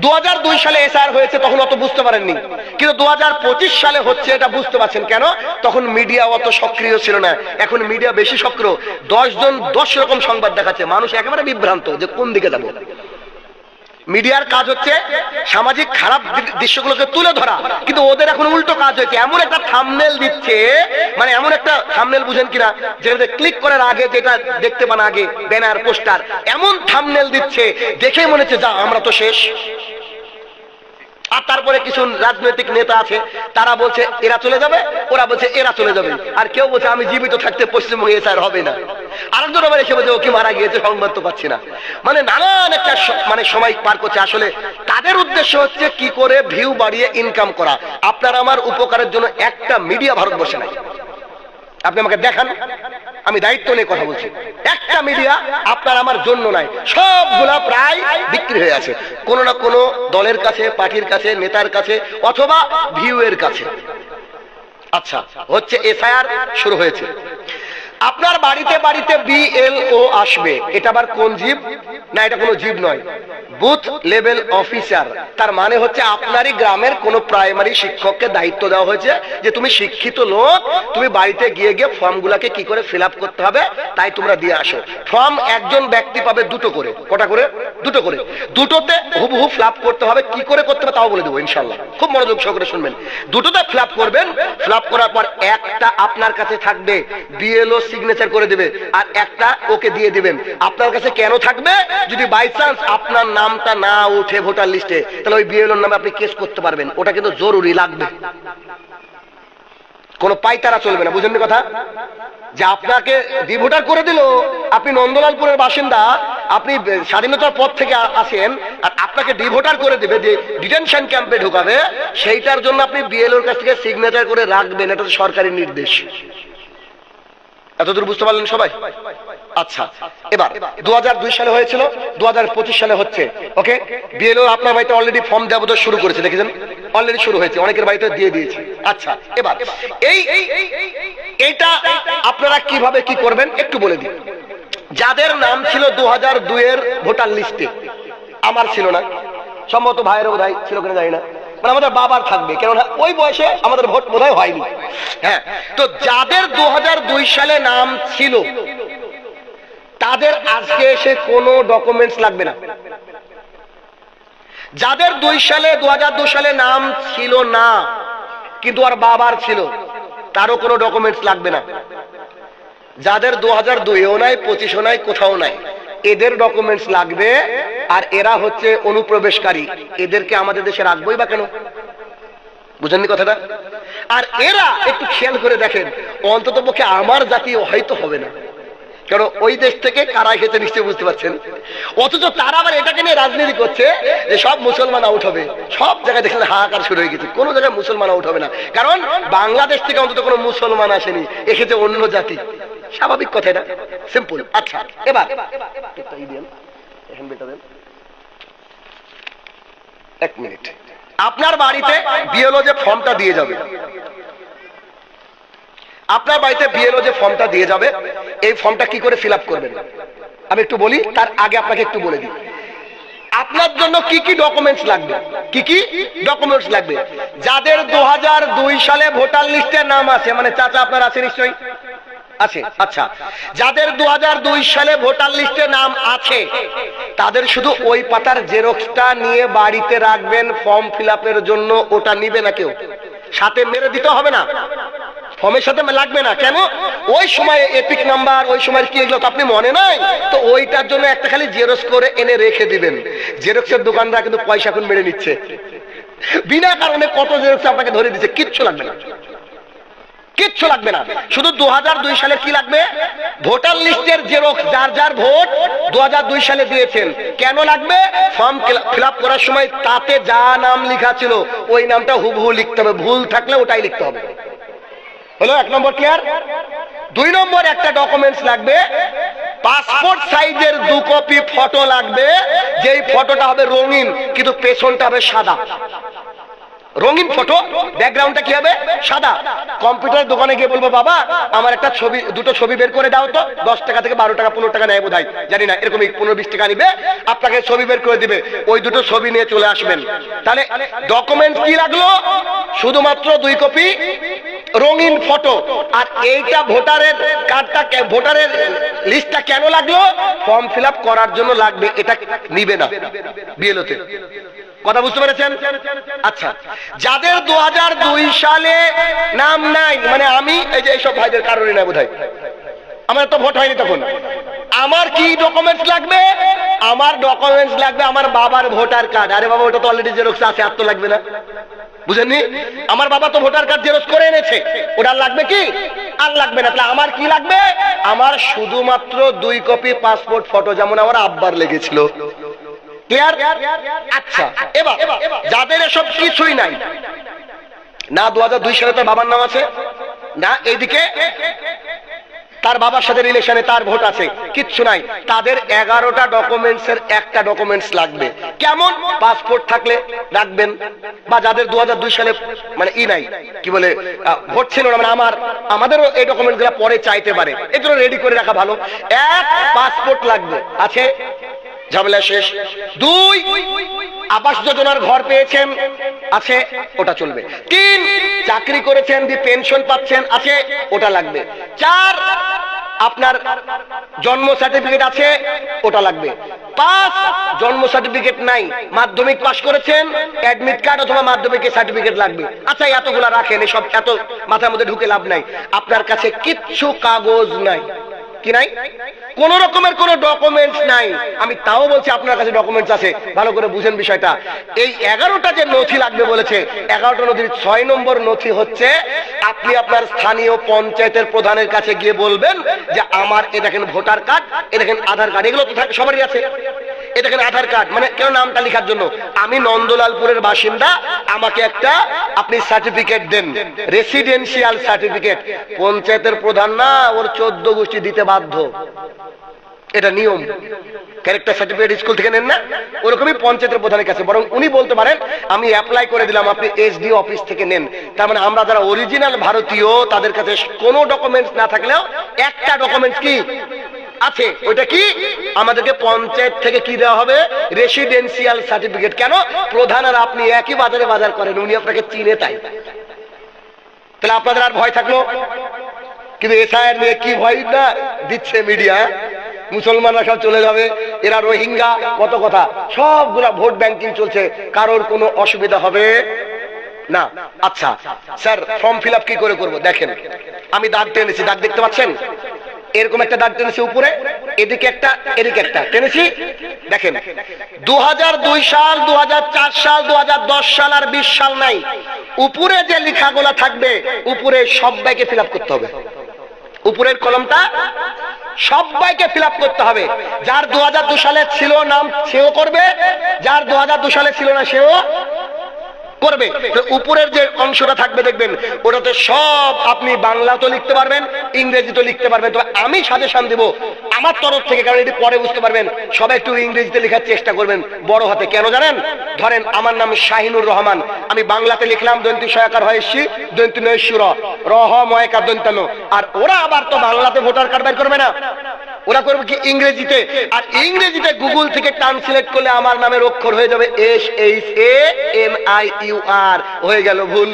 দু হাজার দুই সালে এসআর হয়েছে, তখন অত বুঝতে পারেননি। কিন্তু দু হাজার পঁচিশ সালে হচ্ছে, এটা বুঝতে পারছেন কেন? তখন মিডিয়া অত সক্রিয় ছিল না। এখন মিডিয়া বেশি সক্রিয়। দশ জন দশ রকম সংবাদ দেখাচ্ছে। মানুষ একেবারে বিভ্রান্ত যে কোন দিকে যাব। মিডিয়ার কাজ হচ্ছে সামাজিক খারাপ দৃশ্যগুলোকে তুলে ধরা। কিন্তু ওদের এখন উল্টো কাজ হয়েছে। এমন একটা থামনেল দিচ্ছে মানে এমন একটা থামনেল বুঝেন কিনা, যেটাতে ক্লিক করার আগে যেটা দেখতে পান আগে ব্যানার পোস্টার এমন থামনেল দিচ্ছে দেখে মনে হচ্ছে, যা, আমরা তো শেষ। আর তারপরে কিছু রাজনৈতিক নেতা আছে, তারা বলছে, এরা চলে যাবে? ওরা বলছে, এরা চলে যাবে। আর কেউ বলছে, আমি জীবিত থাকতে পশ্চিমবঙ্গে স্যার, হবে না। আরেকজন আবার এসে বলছে ওকে মারা গিয়েছে, সংবাদ তো পাচ্ছি না। মানে নানান একটা মানে সময় পার করছে। আসলে তাদের উদ্দেশ্য হচ্ছে কি করে ভিউ বাড়িয়ে ইনকাম করা। আপনার আমার উপকারের জন্য একটা মিডিয়া ভারতবর্ষে নাই। আপনি আমাকে দেখান, আমি দায়িত্ব নিয়ে কথা বলছি। একটা মিডিয়া আপনার আমার জন্য নাই। সবগুলা প্রায় বিক্রি হয়ে আছে। কোনো না কোনো দলের কাছে, পার্টির কাছে, নেতার কাছে, অথবা ভিউ এর কাছে। আচ্ছা হচ্ছে এসআইআর শুরু হয়েছে। আপনার বাড়িতে বাড়িতে বিএলও আসবে। এটা আবার কোন জীব? না, এটা কোনো জীব নয়। Booth level officer. তার মানে হচ্ছে আপনারই গ্রামের কোন প্রাইমারি শিক্ষককে দায়িত্ব দেওয়া হয়েছে যে তুমি শিক্ষিত লোক, তুমি বাড়িতে গিয়ে গিয়ে ফর্মগুলোকে কি করে ফিল করতে হবে, তাই তোমরা দিয়ে আসো। ফর্ম একজন ব্যক্তি পাবে দুটো করে। কটা করে? দুটো করে। দুটোতে হুবহু ফিল করতে হবে। কি করে করতে হবে তাও বলে দেবো ইনশাল্লাহ খুব মনোযোগ সহকারে শুনবেন। দুটোতে ফিল করবেন। ফিল করার পর একটা আপনার কাছে থাকবে বিএলও সিগনেচার করে দেবে, আর একটা ওকে দিয়ে দিবেন। আপনার কাছে কেন থাকবে? যদি বাই চান্স আপনার নামটা না উঠে ভোটার লিস্টে তাহলে ওই বিএলওর নামে আপনি কেস করতে পারবেন। ওটা কিন্তু জরুরি লাগবে। কোনো পাইতারা চলবে না বুঝেন কথা? যে আপনাকে ডিভোটার করে দিল, আপনি নন্দলালপুরের বাসিন্দা, আপনি স্বাধীনতার পর থেকে আসেন, আর আপনাকে ডিভোটার করে দেবে যে ডিটেনশন ক্যাম্পে ঢুকাবে, সেইটার জন্য আপনি বিএলওর কাছ থেকে সিগনেচার করে রাখবেন, এটা তো সরকারি নির্দেশ। এতদূর বুঝতে পারলেন সবাই? আচ্ছা এবার দু সালে হয়েছিল দু হাজার পঁচিশ সালে হচ্ছে, ওকে? বিএলও আপনার বাড়িতে অলরেডি ফর্ম দেওয়া বোধহয় শুরু করেছে, দেখেছেন? অলরেডি শুরু হয়েছে, অনেকের বাড়িতে দিয়ে দিয়েছে। আচ্ছা এবার এই, এইটা আপনারা কীভাবে কি করবেন, একটু বলে দিন। যাদের নাম ছিল দু হাজার দুইয়ের ভোটার লিস্টে, আমার ছিল না, সম্ভবত ভাইয়েরও বোধ ছিল কিনা জানি না মানে আমাদের বাবার থাকবে, কেননা ওই বয়সে আমাদের ভোট বোধ হয়নি। হ্যাঁ তো যাদের দু হাজার দুই সালে নাম ছিল তাদের আজকে এসে কোনো ডকুমেন্টস লাগবে না। যাদের দুই সালে, দুহাজার দুই সালে নাম ছিল না, কিন্তু আর বাবার ছিল, তারও কোনো ডকুমেন্টস লাগবে না। যাদের দু হাজার দুইও নাই, পঁচিশও নাই, কোথাও নাই, এদের ডকুমেন্টস লাগবে, আর এরা হচ্ছে অনুপ্রবেশকারী। এদেরকে আমাদের দেশে রাখবোই বা কেন? বুঝেননি কথাটা? আর এরা একটু খেয়াল করে দেখেন অন্তত পক্ষে আমার জাতি হয়তো হবে না। কারণ ওই দেশ থেকে কারা এসেছে নিশ্চয়ই বুঝতে পারছেন? অথচ তারা আবার এটাকে নিয়ে রাজনীতি করছে যে সব মুসলমান আউট হবে। সব জায়গায় দেখলে হাহাকার শুরু হয়ে গেছে। কোনো জায়গায় মুসলমান আউট হবে না। কারণ বাংলাদেশ থেকে অন্তত কোনো মুসলমান আসেনি। এসেছে অন্য জাতি। স্বাভাবিক কথা এটা। সিম্পল আচ্ছা এবার। এক মিনিট আপনার বাড়িতে বিএলও যে ফর্মটা দিয়ে যাবে। আপনার বাড়িতে বিএলও যে ফর্মটা দিয়ে যাবে, এই ফর্মটা কি করে ফিল করবেন? আমি একটু বলি, তার আগে আপনাকে একটু বলে দিই। আপনার জন্য কি কি ডকুমেন্টস লাগবে? কি কি ডকুমেন্টস লাগবে? যাদের দু হাজার দুই সালে ভোটার লিস্টে নাম আছে মানে চাচা আপনার আছে নিশ্চয়ই? আছে আচ্ছা। যাদের দু হাজার দুই সালে ভোটার লিস্টে নাম আছে, তাদের শুধু ওই পাতার জেরক্সটা নিয়ে বাড়িতে রাখবেন, ফর্ম ফিল জন্য ওটা নিবে না কেউ। সাথে মেরে দিতে হবে না। ফর্মের সাথে লাগবে না। কেন? ওই সময় এপিক নাম্বার ওই সময় কি এগুলো তো আপনি মনে নাই? তো ওইটার জন্য একটা খালি জেরক্স করে এনে রেখে দিবেন। জেরক্সের দোকানরা কিন্তু পয়সা এখন মেরে নিচ্ছে। বিনা কারণে কত জেরক্স আপনাকে ধরে দিচ্ছে? কিচ্ছু লাগবে না। কিচ্ছু লাগবে না। শুধু দু হাজার দুই সালে কি লাগবে? ভোটার লিস্টের জেরক্স যার যার ভোট দু হাজার দুই সালে দিয়েছেন। কেন লাগবে? ফর্ম ফিল আপ করার সময় তাতে যা নাম লেখা ছিল, ওই নামটা হুবহু লিখতে হবে। ভুল থাকলে ওটাই লিখতে হবে। হলো এক নম্বর ক্লিয়ার দুই নম্বর একটা ডকুমেন্টস লাগবে। পাসপোর্ট সাইজের দু কপি ফটো লাগবে। যেই ফটোটা হবে রঙিন, কিন্তু পেছনটা হবে সাদা। রঙিন ফটো ব্যাকগ্রাউন্ডটা কি হবে? সাদা। কম্পিউটারের দোকানে গিয়ে বলব, বাবা, আমার একটা ছবি, দুটো ছবি বের করে দাও তো। দশ টাকা থেকে বারো টাকা, পনেরো টাকা নেয় বোধ হয় জানি না, এরকম পনেরো বিশ টাকা নিবে। আপনাকে ছবি বের করে দিবে। ওই দুটো ছবি নিয়ে চলে আসবেন। তাহলে ডকুমেন্ট কি লাগল? শুধুমাত্র দুই কপি রঙিন ফটো আর এইটা ভোটারের কার্ডটা ভোটারের লিস্টটা কেন লাগল? ফর্ম ফিল করার জন্য লাগবে, এটা নিবে না বিএলওতে কথা বুঝতে পেরেছেন? আচ্ছা যাদের দু হাজার দুই সালে নাম নাই মানে আমি এই যে এইসব ভাইদের কারণে না বোধ আমার তো ভোট হয়নি তখন। আমার কি ডকুমেন্টস লাগবে? আমার ডকুমেন্টস লাগবে আমার বাবার ভোটার কার্ড আরে বাবা, ওটা তো অলরেডি জেরক্স আছে, আর তো লাগবে না। বুঝেননি? আমার বাবা তো ভোটার কার্ড জেরক্স করে এনেছে। ওটা লাগবে কি? আর লাগবে না। তাহলে আমার কি লাগবে? আমার শুধুমাত্র দুই কপি পাসপোর্ট ফটো, যেমন আমার আব্বার লেগেছিল। ক্লিয়ার আচ্ছা এবার, যাদের এসব কিছুই নাই, না দু হাজার দুই সালে তার বাবার নাম আছে, না এইদিকে তার বাবার সাথে রিলেশনে তার ভোট আছে। কিচ্ছু নাই। তাদের এগারোটা ডকুমেন্টস এর একটা ডকুমেন্টস লাগবে। কেমন? পাসপোর্ট থাকলে রাখবেন। বা যাদের দুহাজার দুই সালে মানে ই নাই। কি বলে ভোট ছিল না মানে আমার, আমাদেরও এই ডকুমেন্টগুলা পরে চাইতে পারে। জন্য রেডি করে রাখা ভালো। এক পাসপোর্ট লাগবে। আছে? ঝামেলা শেষ। দুই, আবাস যোজনার ঘর পেয়েছেন। আছে? ওটা চলবে। তিন, চাকরি করেছেন পেনশন পাচ্ছেন। আছে? ওটা লাগবে। চার আপনার জন্ম সার্টিফিকেট আছে, ওটা লাগবে। পাঁচ জন্ম সার্টিফিকেট নাই, মাধ্যমিক পাশ করেছেন অ্যাডমিট কার্ড অথবা মাধ্যমিকের সার্টিফিকেট লাগবে। আচ্ছা এতগুলা রাখেন, এসব এত মাথার মধ্যে ঢুকে লাভ নাই। আপনার কাছে কিচ্ছু কাগজ নাই। কি নাই? কোন রকমের কোন ডকুমেন্টস নাই। আমি তাও বলছি, আপনার কাছে ডকুমেন্টস আছে। ভালো করে বুঝেন বিষয়টা। এই এগারোটা যে নথি লাগবে বলেছে, এগারোটা নথির ছয় নম্বর নথি হচ্ছে আপনি আপনার স্থানীয় পঞ্চায়েতের প্রধানের কাছে গিয়ে বলবেন যে আমার, এ দেখেন ভোটার কার্ড, এ দেখেন আধার কার্ড, এগুলো তো সবারই আছে। এ দেখেন আধার কার্ড মানে কেন নামটা লেখার জন্য? আমি নন্দলালপুরের বাসিন্দা, আমাকে একটা আপনি সার্টিফিকেট দেন রেসিডেন্সিয়াল সার্টিফিকেট পঞ্চায়েতের প্রধান না, ওর চোদ্দ গোষ্ঠী দিতে বাধ্য। এটা নিয়ম। ক্যারেক্টার সার্টিফিকেট স্কুল থেকে নেন না। ওরকমই পঞ্চায়েতের প্রধানের কাছে। বরং উনি বলতে পারেন, আমি অ্যাপ্লাই করে দিলাম, আপনি এসডি অফিস থেকে নেন। তার মানে আমরা যারা অরিজিনাল ভারতীয়, তাদের কাছে কোনো ডকুমেন্টস না থাকলেও একটা ডকুমেন্টস কি আছে? ওইটা কি? আমাদেরকে পঞ্চায়েত থেকে কি দেওয়া হবে? রেসিডেন্সিয়াল সার্টিফিকেট কেন? প্রধান আর আপনি একই বাজারে বাজার করেন, উনি আপনাকে চিনে তাই। তাহলে আপনাদের আর ভয় থাকল? কিন্তু এসআইয়ের নিয়ে কি ভয় না দিচ্ছে মিডিয়া মুসলমানরা সব চলে যাবে। এরা রোহিঙ্গা, কত কথা। সবগুলা ভোট ব্যাংকিং চলছে। কারোর কোনো অসুবিধা হবে? না। আচ্ছা স্যার ফর্ম ফিল কি করে করব? দেখেন, আমি দাগ টেনেছি। দাগ দেখতে পাচ্ছেন? এরকম একটা দাগ টেনেছি উপরে, এদিকে একটা এদিকে একটা। টেনেছি? দেখেন দু হাজার দুই সাল দু হাজার চার সাল দু হাজার দশ সাল আর বিশ সাল নাই। উপরে যে লেখাগুলা থাকবে, উপরে সব সবাইকে ফিল করতে হবে। উপরের কলমটা সবাইকে ফিল করতে হবে। যার দু সালে ছিল নাম সেও করবে, যার দু সালে ছিল না সেও করবে উপরের যে অংশটা থাকবে দেখবেন, ওটাতে সব আপনি বাংলাতেও লিখতে পারবেন লিখতে পারবেন। আমি সাজেশন দেব, আমার তরফ থেকে, কারণ এটি পরে বুঝতে পারবেন, সবাই একটু ইংরেজিতে লেখার চেষ্টা করবেন বড় হাতে। কেন জানেন? ধরেন, আমার নাম শাহিনুর রহমান। আমি বাংলাতে লিখলাম দন্তি সয়াকার হয়েছি দন্তি নৈশ্বর রহ ময়কার দন্তানো আর ওরা আবার তো বাংলাতে ভোটার কার্ড বের করবে না। ওরা করবে কি ইংরেজিতে? আর ইংরেজিতে গুগল থেকে ট্রান্সলেট করলে আমার নামের অক্ষর হয়ে যাবে S H A M I U R. হয়ে গেল ভুল।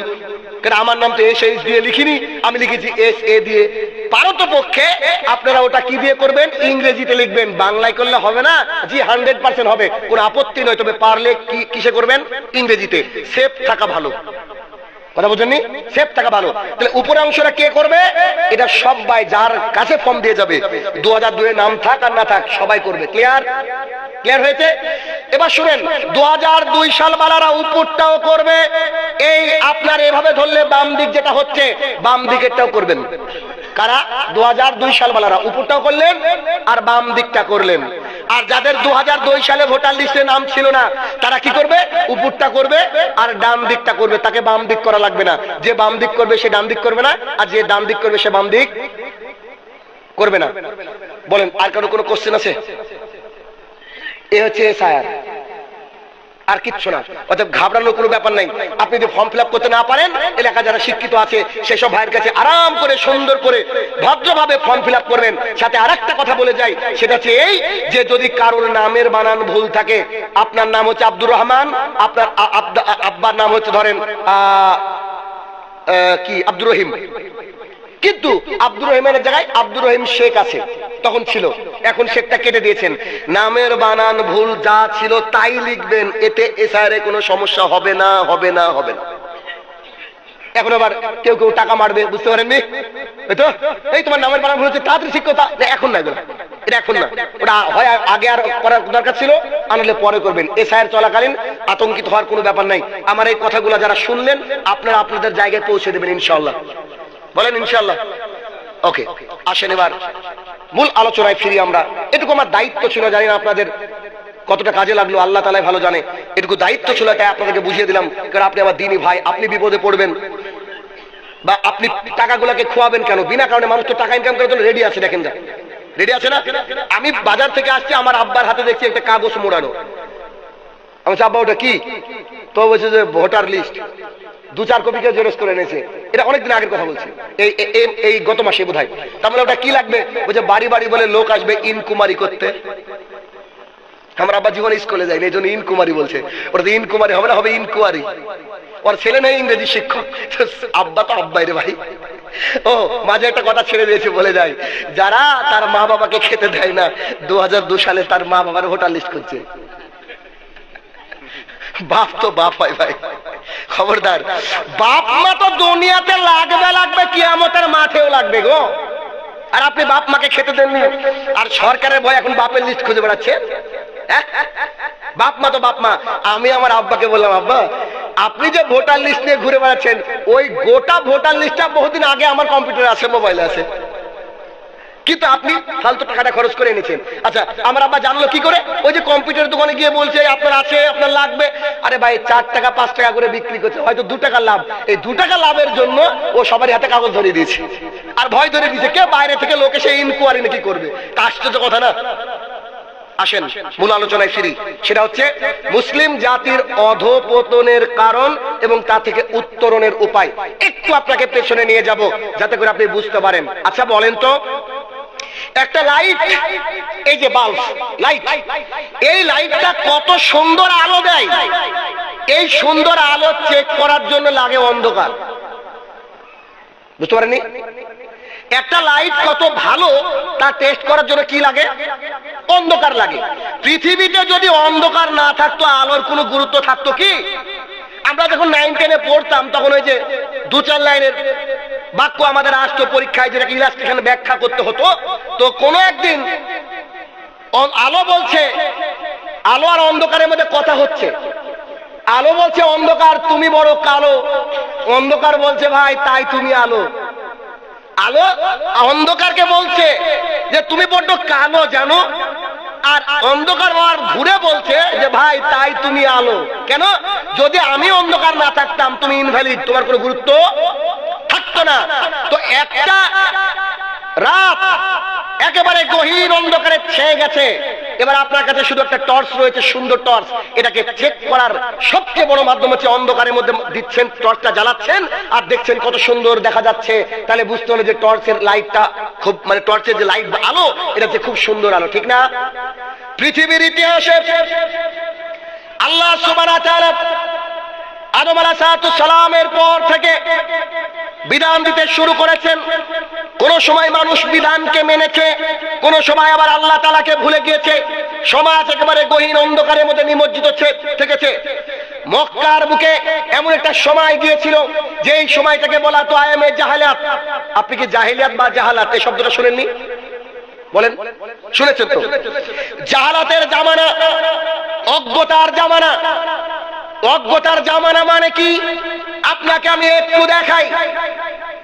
কারণ আমার নাম তো এস এইচ দিয়ে লিখিনি? আমি লিখেছি এস এ দিয়ে। পারত পক্ষে আপনারা ওটা কি দিয়ে করবেন? ইংরেজিতে লিখবেন। বাংলায় করলে হবে না? জি, হান্ড্রেড পার্সেন্ট হবে। কোনো আপত্তি নয়। তবে পারলে কি কিসে করবেন? ইংরেজিতে। সেফ থাকা ভালো। কথা বুঝেননি? সেফ থাকা ভালো। তাহলে উপরে অংশটা কে করবে? এটা সবাই যার কাছে ফর্ম দিয়ে যাবে। দু হাজার দুয়ে নাম থাক আর না থাক, সবাই করবে। ক্লিয়ার ক্লিয়ার হয়েছে? এবার শুনেন দু হাজার দুই সাল বালারা উপরটাও করবে। এই আপনার এভাবে ধরলে বাম দিক যেটা হচ্ছে, বাম দিকেরটাও করবেন। কারা? দু হাজার দুই সাল বালারা উপরটাও করলেন আর বাম দিকটা করলেন। আর যাদের দু হাজার দুই সালে ভোটার লিস্টে নাম ছিল না, তারা কি করবে? উপরটা করবে আর ডান দিকটা করবে। তাকে বাম দিক করা লাগবে না। যে বাম দিক করবে, সে ডান দিক করবে না। আর যে ডান দিক করবে, সে বাম দিক করবে না। বলেন, আর কারও কোনো কোশ্চেন আছে? এ হচ্ছে এসআইআর। আর কিচ্ছু না। অর্থাৎ ঘাবড়ানোর কোনো ব্যাপার নাই। আপনি যদি ফর্ম ফিল করতে না পারেন এলাকা যারা শিক্ষিত আছে, সেসব ভাইয়ের কাছে আরাম করে, সুন্দর করে, ভদ্রভাবে ফর্ম ফিল করবেন সাথে আরেকটা কথা বলে যাই, সেটা হচ্ছে এই যে যদি কারোর নামের বানান ভুল থাকে, আপনার নাম হচ্ছে আব্দুর রহমান, আপনার আব্বার নাম হচ্ছে ধরেন কি, আব্দুর রহিম। কিন্তু আব্দুর রহিমের জায়গায় আব্দুর রহিম শেখ আছে তখন ছিল। এখন শেখটা কেটে দিয়েছেন। নামের বানান ভুল যা ছিল তাই লিখবেন এতে এসআরে কোনো সমস্যা হবে না হবে না হবে না। এখন আবার কেউ কেউ টাকা মারবে বুঝতে পারেননি? তো এই তোমার নামের বানান ভুল হচ্ছে তাড়াতাড়ি শিক্ষতা না, এখন না এগুলো। এটা এখন না। ওটা হয় আগে আর করার দরকার ছিল আনলে পরে করবেন। এসআইয়ের চলাকালীন আতঙ্কিত হওয়ার কোনো ব্যাপার নাই। আমার এই কথাগুলো যারা শুনলেন আপনারা আপনাদের জায়গায় পৌঁছে দেবেন ইনশাআল্লাহ। বলেন ইনশাআল্লাহ। ওকে, আসেন এবার। মূল আলোচনায় ফিরি আমরা। এটুকু আমার দায়িত্ব ছিল জানি না আপনাদের কতটা কাজে লাগল, আল্লাহ তালাই ভালো জানে। এটুকু দায়িত্ব ছিল, তাই আপনাদেরকে বুঝিয়ে দিলাম, কারণ আপনি আমার দিনই ভাই, আপনি বিপদে পড়বেন। বা আপনি টাকাগুলোকে খোয়াবেন কেন? বিনা কারণে মানুষ তো টাকা ইনকাম করার জন্য রেডি আছে, দেখেন যা। রেডি আছে না? আমি বাজার থেকে আসছি, আমার আব্বার হাতে দেখছি একটা কাগজ মোড়ানো। আমি আব্বা, ওটা কি? তো বলছে যে ভোটার লিস্ট। দু চার কপিকে জেরক্স করে এনেছে। এটা অনেকদিন আগের কথা বলছি। এই, এই- গত মাসে বোধ হয় তাহলে ওটা কি লাগবে? বলছে বাড়ি বাড়ি বলে লোক আসবে ইনকুমারি করতে। আমার আব্বা জীবনে স্কুলে যায়নি এই জন্য ইনকুমারি বলছে। ওটা তো ইনকুমারি হবে না, হবে ইনকুয়ারি ওর ছেলে নেই ইংরেজি শিক্ষক। আব্বা তো আব্বাই রে ভাই। ও, মাঝে একটা কথা ছেড়ে দিয়েছে, বলে যায়। যারা তার মা বাবাকে খেতে দেয় না, দু সালে তার মা বাবার ভোটার লিস্ট করছে বাপ তো বাপ হয় ভাই। খবরদার। বাপ মা তো দুনিয়াতে লাগবে লাগবে, কিয়ামতের মাঠেও লাগবে গো। আর আপনি বাপ মাকে খেতে দেননি? আর সরকারের ভয় এখন বাপের লিস্ট খুঁজে বেড়াচ্ছেন হ্যাঁ? বাপ মা তো বাপ মা। আমি আমার আব্বাকে বললাম, আব্বা, আপনি যে ভোটার লিস্ট নিয়ে ঘুরে বেড়াচ্ছেন, ওই গোটা ভোটার লিস্টটা বহুদিন আগে আমার কম্পিউটারে আছে মোবাইলে আছে। কিন্তু আপনি ফালতু টাকাটা খরচ করে এনেছেন। আচ্ছা আমার আব্বা জানলো কি করে? ওই যে কম্পিউটার দোকানে গিয়ে বলছে, আপনার আছে, আপনার লাগবে। আরে ভাই, চার টাকা, পাঁচ টাকা করে বিক্রি করছে। হয়তো দু টাকা লাভ। এই দু টাকা লাভের জন্য ও সবারই হাতে কাগজ ধরিয়ে দিয়েছে। আর ভয় ধরে দিয়েছে, কে বাইরে থেকে লোক এসে ইনকোয়ারি নাকি করবে? তা আশ্চর্য কথা না। আসেন, মূল আলোচনায় ফিরি। সেটা হচ্ছে, মুসলিম জাতির অধপতনের কারণ এবং তা থেকে উত্তরণের উপায়। একটু আপনাকে পেছনে নিয়ে যাব, যাতে করে আপনি বুঝতে পারেন। আচ্ছা বলেন তো একটা লাইট এই যে বাল্ব লাইট এই লাইটটা কত সুন্দর আলো দেয়। এই সুন্দর আলো চেক করার জন্য লাগে অন্ধকার। বুঝতে পারেননি? একটা লাইট কত ভালো তা টেস্ট করার জন্য কি লাগে? অন্ধকার লাগে। পৃথিবীতে যদি অন্ধকার না থাকতো, আলোর কোনো গুরুত্ব থাকতো কি? আমরা যখন নাইন টেনে পড়তাম, তখন ওই যে দু চার লাইনের বাক্য আমাদের আসতো পরীক্ষায় যেটাকে ইলাস্ট্রেশন ব্যাখ্যা করতে হতো, তো কোনো একদিন আলো বলছে, আলো আর অন্ধকারের মধ্যে কথা হচ্ছে। আলো বলছে, অন্ধকার, তুমি বড় কালো। অন্ধকার বলছে, ভাই, তাই তুমি আলো। আলো অন্ধকারকে বলছে যে, তুমি বড্ড কালো, জানো? আর অন্ধকার আর ঘুরে বলছে যে, ভাই, তাই তুমি আলো। কেন? যদি আমি অন্ধকার না থাকতাম, তুমি ইনভ্যালিড তোমার কোনো গুরুত্ব থাকতো না। তো একটা রাত একেবারে গহীন অন্ধকারে ছেয়ে গেছে। এবার আপনার কাছে শুধু একটা টর্চ রয়েছে, সুন্দর টর্চ। এটাকে চেক করার সবচেয়ে বড় মাধ্যম হচ্ছে অন্ধকারের মধ্যে দিচ্ছেন, টর্চটা জ্বালাচ্ছেন আর দেখছেন কত সুন্দর দেখা যাচ্ছে। তাহলে বুঝতে হলো যে টর্চের লাইটটা খুব মানে টর্চের যে লাইট আলো, এটা যে খুব সুন্দর আলো, ঠিক না? পৃথিবীর ইতিহাসে আল্লাহ সুবহানাহু ওয়া তাআলা আদম আলাইহিস সালামের পর থেকে বিধান দিতে শুরু করেছেন। কোন সময় মানুষ বিধানকে মেনেছে, কোন সময় আবার আল্লাহ তালাকে ভুলে গিয়েছে। সমাজ একেবারে গহীন অন্ধকারের মধ্যে নিমজ্জিত থেকেছে। মক্কার বুকে এমন একটা সময় গিয়েছিল যে এই সময়টাকে বলা তো আয়ামে জাহালিয়াত। আপনি কি জাহিলিয়াত বা জাহালাত? এই শব্দটা শুনেননি? বলেন। শুনেছেন তো? জাহালাতের জামানা, অজ্ঞতার জামানা অজ্ঞতার জামানা মানে কি? আপনাকে আমি একটু দেখাই।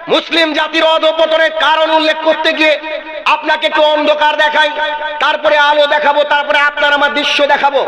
মুসলিম জাতির অধপতনের কারণ উল্লেখ করতে গিয়ে আপনাকে একটু অন্ধকার দেখাই। তারপরে আলো দেখাবো, তারপরে আপনার আমার দৃশ্য দেখাবো।